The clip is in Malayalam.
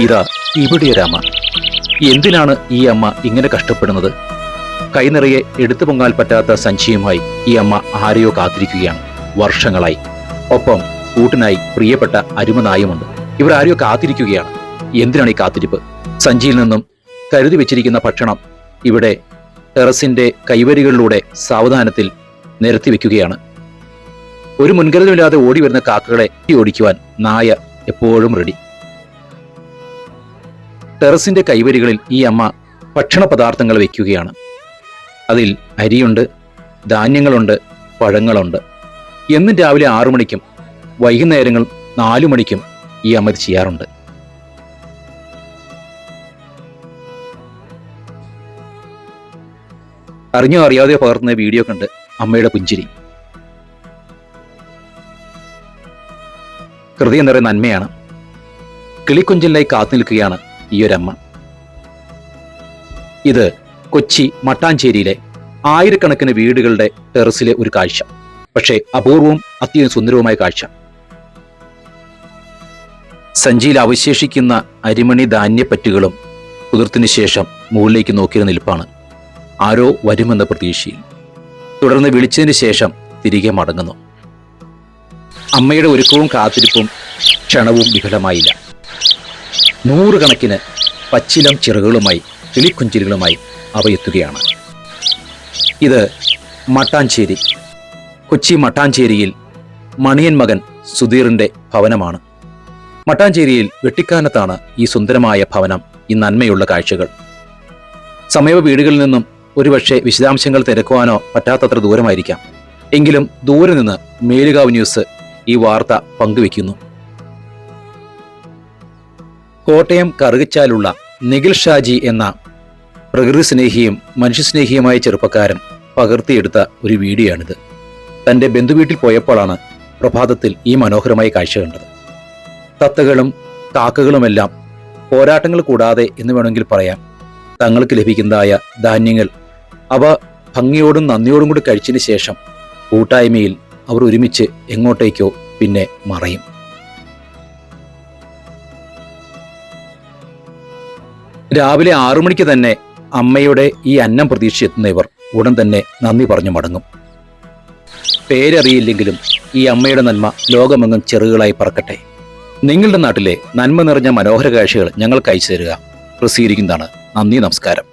ഇതാ ഇവിടെയൊരമ്മ എന്തിനാണ് ഈ അമ്മ ഇങ്ങനെ കഷ്ടപ്പെടുന്നത്? കൈനിറയെ എടുത്തു പൊങ്ങാൻ പറ്റാത്ത സഞ്ചിയുമായി ഈ അമ്മ ആരെയോ കാത്തിരിക്കുകയാണ്. വർഷങ്ങളായി. ഒപ്പം കൂട്ടിനായി പ്രിയപ്പെട്ട അരുമനായുമുണ്ട് ഇവർ ആരെയോ കാത്തിരിക്കുകയാണ്. എന്തിനാണ് ഈ കാത്തിരിപ്പ്? സഞ്ചിയിൽ നിന്നും കരുതി വെച്ചിരിക്കുന്ന ഭക്ഷണം ഇവിടെ ടെറസിന്റെ കൈവരികളിലൂടെ സാവധാനത്തിൽ നിരത്തി വെക്കുകയാണ്. ഒരു മുൻകരുതലില്ലാതെ ഓടി വരുന്ന കാക്കകളെ ഓടിക്കുവാൻ നായ എപ്പോഴും റെഡി ടെറസിന്റെ കൈവരികളിൽ ഈ അമ്മ ഭക്ഷണ പദാർത്ഥങ്ങൾ വയ്ക്കുകയാണ് അതിൽ അരിയുണ്ട് ധാന്യങ്ങളുണ്ട് പഴങ്ങളുണ്ട്. എന്നും രാവിലെ ആറു മണിക്കും വൈകുന്നേരങ്ങൾ നാലു മണിക്കും ഈ അമ്മ ചെയ്യാറുണ്ട്. അറിഞ്ഞോ അറിയാതെ പകർത്തുന്ന വീഡിയോ കണ്ട് അമ്മയുടെ പുഞ്ചിരി. ഹൃദയം നിറയെ നന്മയാണ്. കിളിക്കുഞ്ചലിനായി കാത്തു നിൽക്കുകയാണ് ഈ അമ്മ ഇത് കൊച്ചി മട്ടാഞ്ചേരിയിലെ ആയിരക്കണക്കിന് വീടുകളുടെ ടെറസിലെ ഒരു കാഴ്ച. പക്ഷേ അപൂർവവും അത്യന്തം സുന്ദരവുമായ കാഴ്ച. സഞ്ചിയിൽ അവശേഷിക്കുന്ന അരിമണി ധാന്യപ്പറ്റുകളും കുതിർത്തിന് ശേഷം മുകളിലേക്ക് നോക്കിയ നിൽപ്പാണ്. ആരോ വരുമെന്ന പ്രതീക്ഷയിൽ. തുടർന്ന് വിളിച്ചതിന് ശേഷം തിരികെ മടങ്ങുന്നു. അമ്മയുടെ ഒരുക്കവും കാത്തിരിപ്പും ക്ഷണവും വിഫലമായില്ല. നൂറുകണക്കിന് പച്ചിലം ചിറകുകളുമായി കിളിക്കുഞ്ചിരികളുമായി അവ എത്തുകയാണ്. ഇത് മട്ടാഞ്ചേരി കൊച്ചി മട്ടാഞ്ചേരിയിൽ മണിയൻ മകൻ സുധീറിന്റെ ഭവനമാണ്. മട്ടാഞ്ചേരിയിൽ വെട്ടിക്കാനത്താണ് ഈ സുന്ദരമായ ഭവനം ഈ നന്മയുള്ള കാഴ്ചകൾ. സമീപ വീടുകളിൽ നിന്നും ഒരുപക്ഷെ വിശദാംശങ്ങൾ തിരക്കുവാനോ പറ്റാത്തത്ര ദൂരമായിരിക്കാം. എങ്കിലും ദൂരെ നിന്ന് മേലുകാവ് ന്യൂസ് ഈ വാർത്ത പങ്കുവെക്കുന്നു കോട്ടയം കറുകച്ചാലുള്ള നിഖിൽ ഷാജി എന്ന പ്രകൃതി സ്നേഹിയും മനുഷ്യസ്നേഹിയുമായ ചെറുപ്പക്കാരൻ പകർത്തിയെടുത്ത ഒരു വീഡിയോയാണിത്. തന്റെ ബന്ധുവീട്ടിൽ പോയപ്പോഴാണ് പ്രഭാതത്തിൽ ഈ മനോഹരമായ കാഴ്ച കണ്ടത്. തത്തകളും കാക്കകളുമെല്ലാം പോരാട്ടങ്ങൾ കൂടാതെ എന്ന് വേണമെങ്കിൽ പറയാം. തങ്ങൾക്ക് ലഭിക്കുന്നതായ ധാന്യങ്ങൾ അവ ഭംഗിയോടും നന്ദിയോടും കൂടി കഴിച്ചതിന് ശേഷം കൂട്ടായ്മയിൽ അവർ ഒരുമിച്ച് എങ്ങോട്ടേക്കോ പിന്നെ മറയും. രാവിലെ ആറു മണിക്ക് തന്നെ അമ്മയുടെ ഈ അന്നം പ്രതീക്ഷിച്ചെത്തുന്ന ഇവർ ഉടൻ തന്നെ നന്ദി പറഞ്ഞു മടങ്ങും. പേരറിയില്ലെങ്കിലും ഈ അമ്മയുടെ നന്മ ലോകമെങ്ങും ചെറുകളായി പറക്കട്ടെ. നിങ്ങളുടെ നാട്ടിലെ നന്മ നിറഞ്ഞ മനോഹര കാഴ്ചകൾ ഞങ്ങൾക്ക് അയച്ചു തരിക. പ്രസിദ്ധീകരിക്കുന്നതാണ് നന്ദി നമസ്കാരം.